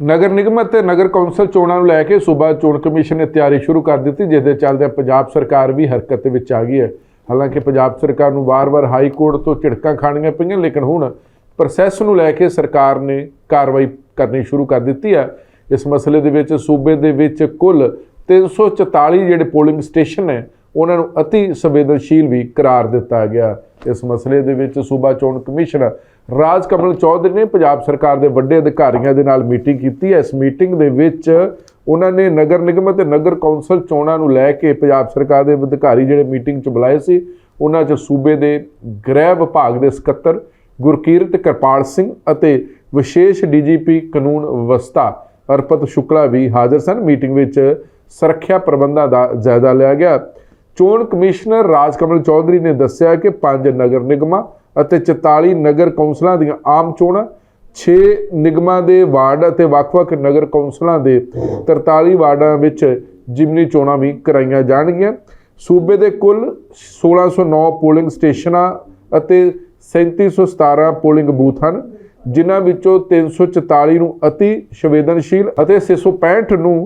ਨਗਰ ਨਿਗਮ ਅਤੇ ਨਗਰ ਕੌਂਸਲ ਚੋਣਾਂ ਨੂੰ ਲੈ ਕੇ ਸੂਬਾ ਚੋਣ ਕਮਿਸ਼ਨ ਨੇ ਤਿਆਰੀ ਸ਼ੁਰੂ ਕਰ ਦਿੱਤੀ, ਜਿਸ ਦੇ ਚੱਲਦੇ ਪੰਜਾਬ ਸਰਕਾਰ ਵੀ ਹਰਕਤ ਵਿੱਚ ਆ ਗਈ ਹੈ। ਹਾਲਾਂਕਿ ਪੰਜਾਬ ਸਰਕਾਰ ਨੂੰ ਵਾਰ-ਵਾਰ ਹਾਈ ਕੋਰਟ ਤੋਂ ਝਿੜਕਾਂ ਖਾਣੀਆਂ ਪਈਆਂ, ਲੇਕਿਨ ਹੁਣ ਪ੍ਰੋਸੈਸ ਨੂੰ ਲੈ ਕੇ ਸਰਕਾਰ ਨੇ ਕਾਰਵਾਈ ਕਰਨੀ ਸ਼ੁਰੂ ਕਰ ਦਿੱਤੀ ਹੈ। ਇਸ ਮਸਲੇ ਦੇ ਵਿੱਚ ਸੂਬੇ ਦੇ ਵਿੱਚ ਕੁੱਲ 344 ਜਿਹੜੇ ਪੋਲਿੰਗ ਸਟੇਸ਼ਨ ਨੇ, ਉਹਨਾਂ ਨੂੰ ਅਤੀ ਸੰਵੇਦਨਸ਼ੀਲ ਵੀ ਕਰਾਰ ਦਿੱਤਾ ਗਿਆ। ਇਸ ਮਸਲੇ ਦੇ ਵਿੱਚ ਸੂਬਾ ਚੋਣ ਕਮਿਸ਼ਨਰ ਰਾਜ ਕਮਲ ਚੌਧਰੀ ਨੇ ਪੰਜਾਬ ਸਰਕਾਰ ਦੇ ਵੱਡੇ ਅਧਿਕਾਰੀਆਂ ਦੇ ਨਾਲ ਮੀਟਿੰਗ ਕੀਤੀ। ਹੈ ਇਸ ਮੀਟਿੰਗ ਦੇ ਵਿੱਚ ਉਹਨਾਂ ਨੇ ਨਗਰ ਨਿਗਮ ਅਤੇ ਨਗਰ ਕੌਂਸਲ ਚੋਣਾਂ ਨੂੰ ਲੈ ਕੇ ਪੰਜਾਬ ਸਰਕਾਰ ਦੇ ਅਧਿਕਾਰੀ ਜਿਹੜੇ ਮੀਟਿੰਗ 'ਚ ਬੁਲਾਏ ਸੀ, ਉਹਨਾਂ 'ਚ ਸੂਬੇ ਦੇ ਗ੍ਰਹਿ ਵਿਭਾਗ ਦੇ ਸਕੱਤਰ ਗੁਰਕੀਰਤ ਕਿਰਪਾਲ ਸਿੰਘ ਅਤੇ ਵਿਸ਼ੇਸ਼ ਡੀਜੀਪੀ ਕਾਨੂੰਨ ਵਿਵਸਥਾ ਅਰਪਤ ਸ਼ੁਕਲਾ ਵੀ ਹਾਜ਼ਰ ਸਨ। ਮੀਟਿੰਗ ਵਿੱਚ ਸੁਰੱਖਿਆ ਪ੍ਰਬੰਧਾਂ ਦਾ ਜਾਇਜ਼ਾ ਲਿਆ ਗਿਆ। ਚੋਣ ਕਮਿਸ਼ਨਰ ਰਾਜ ਕਮਲ ਚੌਧਰੀ ਨੇ ਦੱਸਿਆ ਕਿ ਪੰਜ ਨਗਰ ਨਿਗਮਾਂ ਅਤੇ 44 ਨਗਰ ਕੌਂਸਲਾਂ ਦੀਆਂ ਆਮ ਚੋਣਾਂ 6 ਨਿਗਮਾਂ ਦੇ ਵਾਰਡ ਅਤੇ ਵੱਖ-ਵੱਖ ਨਗਰ ਕੌਂਸਲਾਂ ਦੇ 43 ਵਾਰਡਾਂ ਵਿੱਚ ਜਿਮਨੀ ਚੋਣਾਂ ਵੀ ਕਰਾਈਆਂ ਜਾਣਗੀਆਂ। ਸੂਬੇ ਦੇ ਕੁੱਲ 1609 ਪੋਲਿੰਗ ਸਟੇਸ਼ਨਾਂ ਅਤੇ 3717 ਪੋਲਿੰਗ ਬੂਥ ਹਨ, ਜਿਨ੍ਹਾਂ ਵਿੱਚੋਂ 344 ਨੂੰ ਅਤੀ ਸੰਵੇਦਨਸ਼ੀਲ ਅਤੇ 665 ਨੂੰ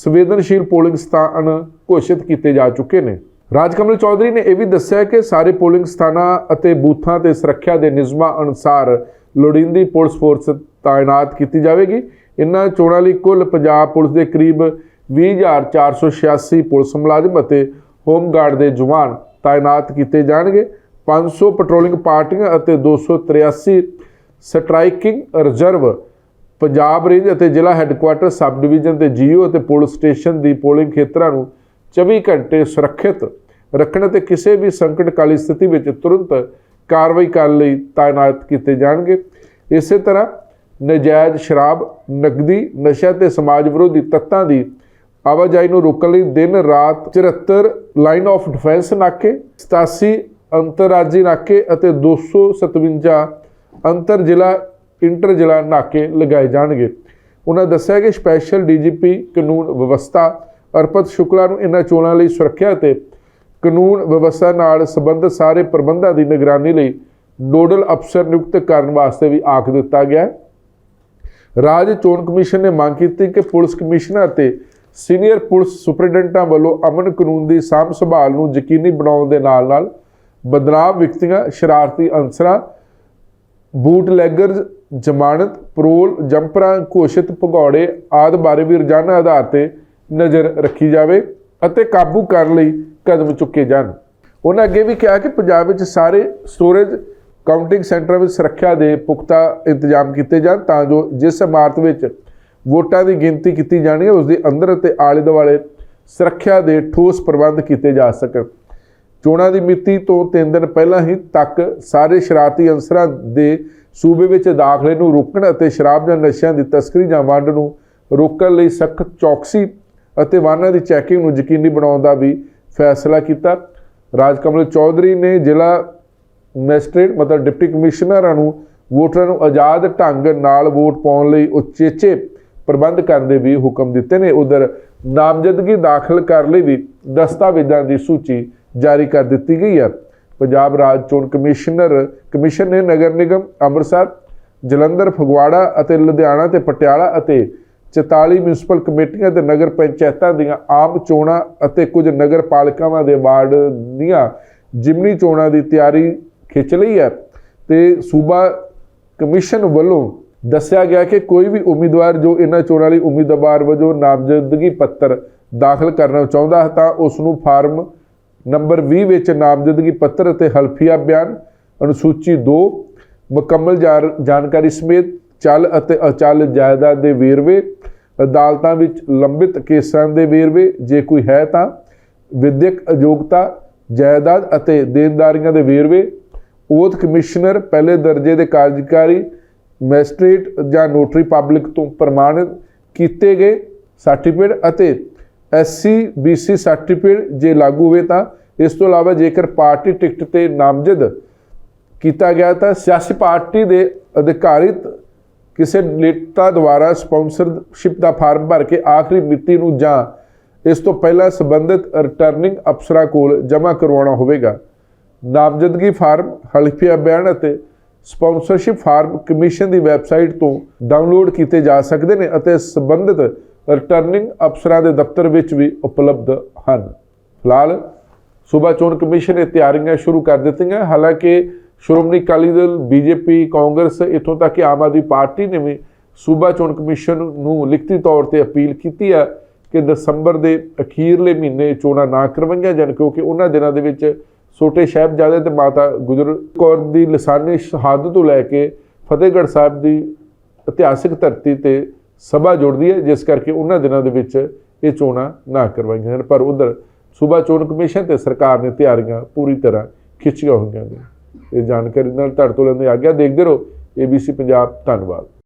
ਸੰਵੇਦਨਸ਼ੀਲ ਪੋਲਿੰਗ ਸਥਾਨ ਘੋਸ਼ਿਤ ਕੀਤੇ ਜਾ ਚੁੱਕੇ ਨੇ। ਰਾਜਕਮਲ ਚੌਧਰੀ ਨੇ ਇਹ ਵੀ ਦੱਸਿਆ ਕਿ ਸਾਰੇ ਪੋਲਿੰਗ ਸਥਾਨਾਂ ਅਤੇ ਬੂਥਾਂ ਤੇ ਸੁਰੱਖਿਆ ਦੇ ਨਿਯਮਾਂ ਅਨੁਸਾਰ ਲੋੜੀਂਦੀ ਪੁਲਿਸ ਫੋਰਸ ਤਾਇਨਾਤ ਕੀਤੀ ਜਾਵੇਗੀ। ਇਨ੍ਹਾਂ ਚੋਣਾਂ ਲਈ ਕੁੱਲ ਪੰਜਾਬ ਪੁਲਿਸ ਦੇ ਕਰੀਬ 20486 ਪੁਲਿਸ ਮੁਲਾਜ਼ਮ ਅਤੇ ਹੋਮਗਾਰਡ ਦੇ ਜਵਾਨ ਤਾਇਨਾਤ ਕੀਤੇ ਜਾਣਗੇ। 500 ਪੈਟਰੋਲਿੰਗ ਪਾਰਟੀਆਂ ਅਤੇ 283 ਸਟ੍ਰਾਈਕਿੰਗ ਰਿਜ਼ਰਵ ਪੰਜਾਬ ਰੇਂਜ ਅਤੇ ਜ਼ਿਲ੍ਹਾ ਹੈੱਡਕੁਆਟਰ ਸਬ ਡਿਵੀਜ਼ਨ ਤੇ ਜੀਓ ਅਤੇ ਪੁਲਿਸ ਸਟੇਸ਼ਨ ਦੀ ਪੋਲਿੰਗ ਖੇਤਰਾਂ ਨੂੰ 24 ਘੰਟੇ ਸੁਰੱਖਿਅਤ ਰੱਖਣ ਅਤੇ ਕਿਸੇ ਵੀ ਸੰਕਟ ਕਾਲੀ ਸਥਿਤੀ ਵਿੱਚ ਤੁਰੰਤ ਕਾਰਵਾਈ ਕਰਨ ਲਈ ਤਾਇਨਾਤ ਕੀਤੇ ਜਾਣਗੇ। ਇਸੇ ਤਰ੍ਹਾਂ ਨਜਾਇਜ਼ ਸ਼ਰਾਬ, ਨਕਦੀ ਨਸ਼ਾ ਤੇ ਸਮਾਜ ਵਿਰੋਧੀ ਤੱਤਾਂ ਦੀ ਆਵਾਜਾਈ ਨੂੰ ਰੋਕਣ ਲਈ ਦਿਨ ਰਾਤ 74 ਲਾਈਨ ਆਫ ਡਿਫੈਂਸ ਨਾਕੇ 87 ਅੰਤਰਰਾਜੀ ਨਾਕੇ ਅਤੇ 257 ਅੰਤਰ ਜ਼ਿਲ੍ਹਾ ਇੰਟਰ ਜ਼ਿਲ੍ਹਾ ਨਾਕੇ ਲਗਾਏ ਜਾਣਗੇ। ਉਹਨਾਂ ਦੱਸਿਆ ਕਿ ਸਪੈਸ਼ਲ ਡੀਜੀਪੀ ਕਾਨੂੰਨ ਵਿਵਸਥਾ ਅਰਪਤ ਸ਼ੁਕਲਾ ਨੂੰ ਇਹਨਾਂ ਚੋਣਾਂ ਲਈ ਸੁਰੱਖਿਆ ਤੇ ਕਾਨੂੰਨ ਵਿਵਸਥਾ ਨਾਲ ਸੰਬੰਧਿਤ ਸਾਰੇ ਪ੍ਰਬੰਧਾਂ ਦੀ ਨਿਗਰਾਨੀ ਲਈ ਨੋਡਲ ਅਫਸਰ ਨਿਯੁਕਤ ਕਰਨ ਵਾਸਤੇ ਵੀ ਆਖ ਦਿੱਤਾ ਗਿਆ ਰਾਜ ਚੋਣ ਕਮਿਸ਼ਨ ਨੇ ਮੰਗ ਕੀਤੀ ਕਿ ਪੁਲਿਸ ਕਮਿਸ਼ਨਰ ਅਤੇ ਸੀਨੀਅਰ ਪੁਲਿਸ ਸੁਪਰਡੈਂਟਾਂ ਵੱਲੋਂ ਅਮਨ ਕਾਨੂੰਨ ਦੀ ਸਾਂਭ ਸੰਭਾਲ ਨੂੰ ਯਕੀਨੀ ਬਣਾਉਣ ਦੇ ਨਾਲ-ਨਾਲ ਬਦਨਾਮ ਵਿਅਕਤੀਆਂ, ਸ਼ਰਾਰਤੀ ਅਨਸਰਾਂ, ਬੂਟਲੈਗਰਜ਼, ਜ਼ਮਾਨਤ, ਪਰੋਲ, ਜੰਪਰਾਂ, ਘੋਸ਼ਿਤ ਭਗੌੜੇ ਆਦਿ ਬਾਰੇ ਵੀ ਰੋਜ਼ਾਨਾ ਆਧਾਰ ਤੇ ਨਜ਼ਰ ਰੱਖੀ ਜਾਵੇ। ਅਤੇ ਕਾਬੂ ਕਰਨ ਲਈ ਕਦਮ ਚੁੱਕੇ ਜਾਣ। ਉਹਨਾਂ ਅੱਗੇ ਵੀ ਕਿਹਾ ਕਿ ਪੰਜਾਬ ਵਿੱਚ ਸਾਰੇ ਸਟੋਰੇਜ ਕਾਊਂਟਿੰਗ ਸੈਂਟਰਾਂ ਵਿੱਚ ਸੁਰੱਖਿਆ ਦੇ ਪੁਖਤਾ ਇੰਤਜ਼ਾਮ ਕੀਤੇ ਜਾਣ ਤਾਂ ਜੋ ਜਿਸ ਇਮਾਰਤ ਵਿੱਚ ਵੋਟਾਂ ਦੀ ਗਿਣਤੀ ਕੀਤੀ ਜਾਣੀ ਹੈ ਉਸ ਦੇ ਅੰਦਰ ਅਤੇ ਆਲੇ ਦੁਆਲੇ ਸੁਰੱਖਿਆ ਦੇ ਠੋਸ ਪ੍ਰਬੰਧ ਕੀਤੇ ਜਾ ਸਕਣ। ਚੋਣਾਂ ਦੀ ਮਿਤੀ ਤੋਂ 3 ਦਿਨ ਪਹਿਲਾਂ ਹੀ ਤੱਕ ਸਾਰੇ ਸ਼ਰਾਰਤੀ ਅਨਸਰਾਂ ਦੇ ਸੂਬੇ ਵਿੱਚ ਦਾਖਲੇ ਨੂੰ ਰੋਕਣ ਅਤੇ ਸ਼ਰਾਬ ਜਾਂ ਨਸ਼ਿਆਂ ਦੀ ਤਸਕਰੀ ਜਾਂ ਵੰਡ ਨੂੰ ਰੋਕਣ ਲਈ ਸਖਤ ਚੌਕਸੀ ਅਤੇ ਵਾਹਨਾਂ ਦੀ ਚੈਕਿੰਗ ਨੂੰ ਯਕੀਨੀ ਬਣਾਉਣ ਦਾ ਵੀ ਫੈਸਲਾ ਕੀਤਾ। ਰਾਜਕਮਲ ਚੌਧਰੀ ਨੇ ਜ਼ਿਲ੍ਹਾ ਮੈਜਿਸਟ੍ਰੇਟ ਮਤਲਬ ਡਿਪਟੀ ਕਮਿਸ਼ਨਰਾਂ ਨੂੰ ਵੋਟਰਾਂ ਨੂੰ ਆਜ਼ਾਦ ਢੰਗ ਨਾਲ ਵੋਟ ਪਾਉਣ ਲਈ ਉਚੇਚੇ ਪ੍ਰਬੰਧ ਕਰਨ ਦੇ ਵੀ ਹੁਕਮ ਦਿੱਤੇ ਨੇ। ਉਧਰ ਨਾਮਜ਼ਦਗੀ ਦਾਖਲ ਕਰਨ ਲਈ ਵੀ ਦਸਤਾਵੇਜ਼ਾਂ ਦੀ ਸੂਚੀ ਜਾਰੀ ਕਰ ਦਿੱਤੀ ਗਈ ਹੈ। ਪੰਜਾਬ ਰਾਜ ਚੋਣ ਕਮਿਸ਼ਨਰ, ਕਮਿਸ਼ਨ ਨੇ ਨਗਰ ਨਿਗਮ, ਅੰਮ੍ਰਿਤਸਰ, ਜਲੰਧਰ, ਫਗਵਾੜਾ ਅਤੇ ਲੁਧਿਆਣਾ ਤੇ ਪਟਿਆਲਾ ਅਤੇ 44 ਮਿਊਨਿਸਪਲ ਕਮੇਟੀਆਂ ਤੇ ਨਗਰ ਪੰਚਾਇਤਾਂ ਦੀਆਂ ਆਮ ਚੋਣਾਂ ਅਤੇ ਕੁਝ ਨਗਰ ਪਾਲਿਕਾਵਾਂ ਦੇ ਵਾਰਡ ਦੀਆਂ ਜਿਮਨੀ ਚੋਣਾਂ ਦੀ ਤਿਆਰੀ ਖਿੱਚ ਲਈ ਹੈ। ਤੇ ਸੂਬਾ ਕਮਿਸ਼ਨ ਵੱਲੋਂ ਦੱਸਿਆ ਗਿਆ ਕਿ ਕੋਈ ਵੀ ਉਮੀਦਵਾਰ ਜੋ ਇਹਨਾਂ ਚੋਣਾਂ ਲਈ ਉਮੀਦਵਾਰ ਵਜੋਂ ਨਾਮਜ਼ਦਗੀ ਪੱਤਰ ਦਾਖਲ ਕਰਨਾ ਚਾਹੁੰਦਾ ਹੈ ਤਾਂ ਉਸ ਨੂੰ ਫਾਰਮ ਨੰਬਰ 20 ਵਿੱਚ ਨਾਮਜ਼ਦਗੀ ਪੱਤਰ ਅਤੇ ਹਲਫੀਆ ਬਿਆਨ ਅਨੁਸੂਚੀ 2 ਮੁਕੰਮਲ ਜਾਰ- ਜਾਣਕਾਰੀ ਸਮੇਤ ਚੱਲ ਅਤੇ ਅਚਲ ਜਾਇਦਾਦ ਦੇ ਵੇਰਵੇ, ਅਦਾਲਤਾਂ ਵਿੱਚ ਲੰਬਿਤ ਕੇਸਾਂ ਦੇ ਵੇਰਵੇ, ਜੇ ਕੋਈ ਹੈ ਤਾਂ ਵਿਦਿਅਕ ਅਯੋਗਤਾ, ਜਾਇਦਾਦ ਅਤੇ ਦੇਣਦਾਰੀਆਂ ਦੇ ਵੇਰਵੇ ਓਥ ਕਮਿਸ਼ਨਰ ਪਹਿਲੇ ਦਰਜੇ ਦੇ ਕਾਰਜਕਾਰੀ, ਮੈਜਿਸਟ੍ਰੇਟ ਜਾਂ ਨੋਟਰੀ ਪਬਲਿਕ ਤੋਂ ਪ੍ਰਮਾਣਿਤ ਕੀਤੇ ਗਏ ਸਰਟੀਫਿਕੇਟ ਅਤੇ ਐਸਸੀ ਬੀਸੀ ਸਰਟੀਫਿਕੇਟ ਜੇ ਲਾਗੂ ਹੋਵੇ ਤਾਂ ਇਸ ਤੋਂ ਇਲਾਵਾ ਜੇਕਰ ਪਾਰਟੀ ਟਿਕਟ ਤੇ ਨਾਮਜ਼ਦ ਕੀਤਾ ਗਿਆ ਤਾਂ ਸਿਆਸੀ ਪਾਰਟੀ ਦੇ ਅਧਿਕਾਰਿਤ ਕਿਸੇ ਨੇਤਾ ਦੁਆਰਾ ਸਪਾਂਸਰਸ਼ਿਪ ਦਾ ਫਾਰਮ ਭਰ ਕੇ ਆਖਰੀ ਮਿਤੀ ਨੂੰ ਜਾਂ ਇਸ ਤੋਂ ਪਹਿਲਾਂ ਸੰਬੰਧਿਤ ਰਿਟਰਨਿੰਗ ਅਫਸਰਾਂ ਕੋਲ ਜਮ੍ਹਾਂ ਕਰਵਾਉਣਾ ਹੋਵੇਗਾ। ਨਾਮਜ਼ਦਗੀ ਫਾਰਮ ਹਲਫੀਆ ਬਿਆਨ ਅਤੇ ਸਪਾਂਸਰਸ਼ਿਪ ਫਾਰਮ ਕਮਿਸ਼ਨ ਦੀ ਵੈਬਸਾਈਟ ਤੋਂ ਡਾਊਨਲੋਡ ਕੀਤੇ ਜਾ ਸਕਦੇ ਨੇ ਅਤੇ ਸੰਬੰਧਿਤ ਰਿਟਰਨਿੰਗ ਅਫਸਰਾਂ ਦੇ ਦਫ਼ਤਰ ਵਿੱਚ ਵੀ ਉਪਲਬਧ ਹਨ। ਫਿਲਹਾਲ ਸੂਬਾ ਚੋਣ ਕਮਿਸ਼ਨ ਨੇ ਤਿਆਰੀਆਂ ਸ਼ੁਰੂ ਕਰ ਦਿੱਤੀਆਂ। ਹਾਲਾਂਕਿ ਸ਼੍ਰੋਮਣੀ ਅਕਾਲੀ ਦਲ, ਬੀਜੇਪੀ, ਕਾਂਗਰਸ ਇੱਥੋਂ ਤੱਕ ਕਿ ਆਮ ਆਦਮੀ ਪਾਰਟੀ ਨੇ ਵੀ ਸੂਬਾ ਚੋਣ ਕਮਿਸ਼ਨ ਨੂੰ ਲਿਖਤੀ ਤੌਰ ਤੇ ਅਪੀਲ ਕੀਤੀ ਹੈ ਕਿ ਦਸੰਬਰ ਦੇ ਅਖੀਰਲੇ ਮਹੀਨੇ ਚੋਣਾਂ ਨਾ ਕਰਵਾਈਆਂ ਜਾਣ, ਕਿਉਂਕਿ ਉਹਨਾਂ ਦਿਨਾਂ ਦੇ ਵਿੱਚ ਛੋਟੇ ਸਾਹਿਬਜ਼ਾਦੇ ਤੇ ਮਾਤਾ ਗੁਜਰ ਕੌਰ ਦੀ ਲਸਾਨੀ ਸ਼ਹਾਦਤ ਤੋਂ ਲੈ ਕੇ ਫਤਿਹਗੜ੍ਹ ਸਾਹਿਬ ਦੀ ਇਤਿਹਾਸਿਕ ਧਰਤੀ ਤੇ ਸਭਾ ਜੁੜਦੀ ਹੈ, ਜਿਸ ਕਰਕੇ ਉਹਨਾਂ ਦਿਨਾਂ ਦੇ ਵਿੱਚ ਇਹ ਚੋਣਾਂ ਨਾ ਕਰਵਾਈਆਂ ਜਾਣ। ਪਰ ਉਧਰ ਸੂਬਾ ਚੋਣ ਕਮਿਸ਼ਨ ਤੇ ਸਰਕਾਰ ਨੇ ਤਿਆਰੀਆਂ ਪੂਰੀ ਤਰ੍ਹਾਂ ਖਿੱਚੀਆਂ ਹੋਈਆਂ ਨੇ। ਇਹ ਜਾਣਕਾਰੀ ਨਾਲ ਤੁਹਾਡੇ ਤੋਂ ਲੈਂਦੇ ਆਗਿਆ ਦੇਖਦੇ ਰਹੋ। ABC ਪੰਜਾਬ ਧੰਨਵਾਦ।